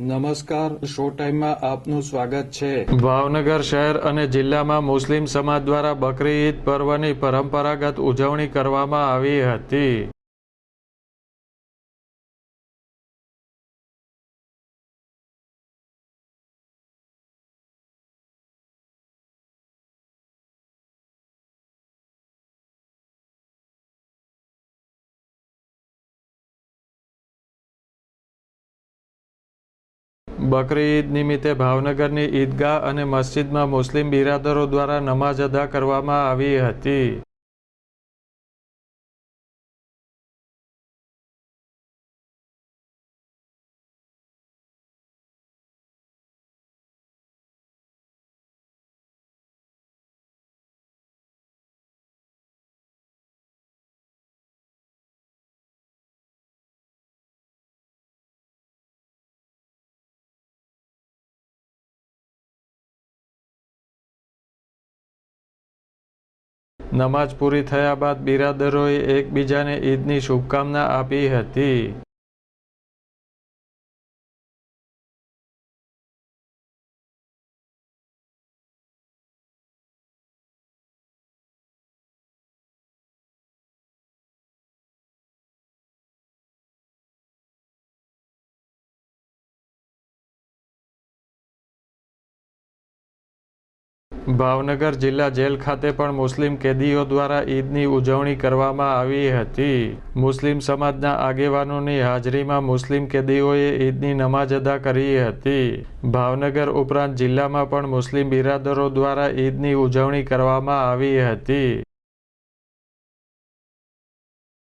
નમસ્કાર શો ટાઈમમાં આપનું સ્વાગત છે. ભાવનગર શહેર અને જિલ્લામાં મુસ્લિમ સમાજ દ્વારા બકરી ઈદ પર્વની પરંપરાગત ઉજવણી કરવામાં આવી હતી. બકરી ઈદ નિમિત્તે ભાવનગરની ઈદગાહ અને મસ્જિદમાં મુસ્લિમ બિરાદરો દ્વારા નમાઝ અદા કરવામાં આવી હતી. નમાઝ પૂરી થયા બાદ બિરાદરોએ એકબીજાને ઈદની શુભકામના આપી હતી. ભાવનગર જિલ્લા જેલ ખાતે પણ મુસ્લિમ કેદીઓ દ્વારા ઈદની ઉજવણી કરવામાં આવી હતી. મુસ્લિમ સમાજના આગેવાનોની હાજરીમાં મુસ્લિમ કેદીઓએ ઈદની નમાઝ અદા કરી હતી. ભાવનગર ઉપરાંત જિલ્લામાં પણ મુસ્લિમ બિરાદરો દ્વારા ઈદની ઉજવણી કરવામાં આવી હતી.